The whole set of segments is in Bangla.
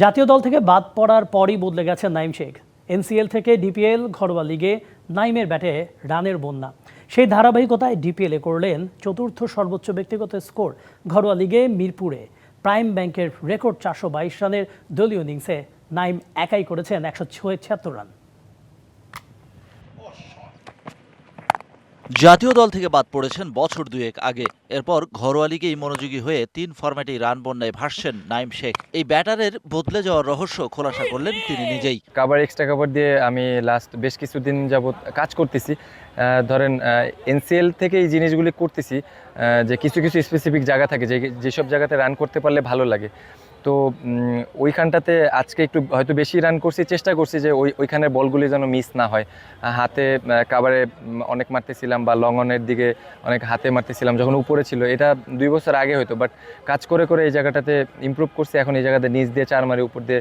জাতীয় দল থেকে বাদ পড়ার পরই বদলে গেছে নাইম শেখ। এনসিএল থেকে ডিপিএল ঘরোয়া লিগে নাইমের ব্যাটে রানের বন্যা। সেই ধারাবাহিকতায় ডিপিএলে করলেন চতুর্থ সর্বোচ্চ ব্যক্তিগত স্কোর ঘরোয়া লিগে মিরপুরে। প্রাইম ব্যাংকের রেকর্ড চারশো বাইশ রানের দলীয় ইনিংসে নাইম একাই করেছেন একশো ছিয়াত্তর রান। জাতীয় দল থেকে বাদ পড়েছেন বছর দুয়েক আগে। এরপর ঘরোয়া লিগেই মনোযোগী হয়ে তিন ফরম্যাটেই রান বন্যায় ভাসছেন নাইম শেখ। এই ব্যাটারের বদলে যাওয়ার রহস্য খোলাসা করলেন তিনি নিজেই। কাবার এক্সট্রা কাভার দিয়ে আমি লাস্ট বেশ কিছুদিন যাবৎ কাজ করতেছি। ধরেন এনসিএল থেকে এই জিনিসগুলি করতেছি যে কিছু কিছু স্পেসিফিক জায়গা থাকে, যে, যেসব জায়গাতে রান করতে পারলে ভালো লাগে। তো ওইখানটাতে আজকে একটু হয়তো বেশি রান করছি, চেষ্টা করছি যে ওই, ওইখানের বলগুলি যেন মিস না হয়। হাতে কাবারে অনেক মারতেছিলাম বা লং অনের দিকে অনেক হাতে মারতেছিলাম, যখন উপরে ছিল। এটা দুই বছর আগে হয়তো বাট কাজ করে করে এই জায়গাটাতে ইম্প্রুভ করছি। এখন এই জায়গাতে নিচ দিয়ে চার মারি, উপর দিয়ে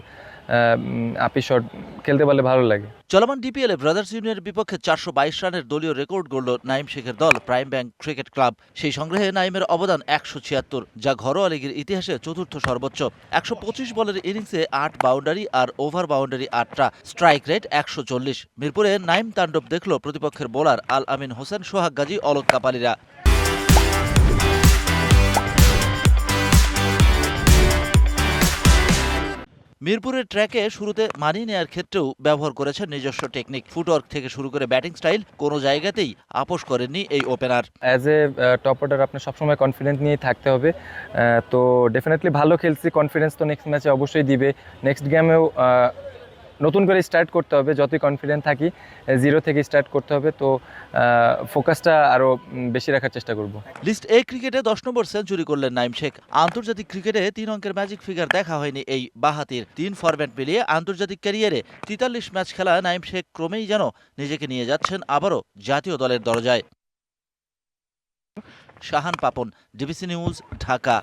আপি শট খেলতে পারলে ভালো লাগে। চলমান ডিপিএলে ব্রাদার্স ইউনিয়নের বিপক্ষে চারশো বাইশ রানের দলীয় রেকর্ড গড়ল নাইম শেখের দল প্রাইম ব্যাংক ক্রিকেট ক্লাব সেই সংগ্রহে নাইমের অবদান একশো ছিয়াত্তর, যা ঘরোয়া লিগের ইতিহাসে চতুর্থ সর্বোচ্চ। একশো পঁচিশ বলের ইনিংসে আট বাউন্ডারি আর ওভার বাউন্ডারি আটটা, স্ট্রাইক রেট একশো চল্লিশ। মিরপুরে নাইম তাণ্ডব দেখল প্রতিপক্ষের বোলার আল আমিন হোসেন, সোহাগ গাজী, অলক কাপালিরা। মিরপুরের ট্র্যাকে শুরুতে মানিয়ে নেয়ার ক্ষেত্রেও ব্যবহার করেছেন নিজস্ব টেকনিক। ফুটওয়ার্ক থেকে শুরু করে ব্যাটিং স্টাইল কোনো জায়গাতেই আপোষ করেননি এই opener. As a top order আপনার সবসময় কনফিডেন্স নিয়েই থাকতে হবে। তো ডেফিনেটলি ভালো খেলছি কনফিডেন্স তো নেক্সট ম্যাচে অবশ্যই দিবে। নেক্সট গেমেও নতুন করে স্টার্ট করতে হবে, যতই কনফিডেন্ট থাকি জিরো থেকে স্টার্ট করতে হবে, তো ফোকাসটা আরও বেশি রাখার চেষ্টা করব। লিস্ট এ ক্রিকেটে দশ নম্বর সেঞ্চুরি করলেন নাইম শেখ। আন্তর্জাতিক ক্রিকেটে তিন অঙ্কের ম্যাজিক ফিগার দেখা হয়নি এই বাহাতির। তিন ফরম্যাট মিলিয়ে আন্তর্জাতিক ক্যারিয়ারে তেতাল্লিশ ম্যাচ খেলা নাইম শেখ ক্রমেই যেন নিজেকে নিয়ে যাচ্ছেন আবারও জাতীয় দলের দরজায়। Shahan Papon DBC news Dhaka.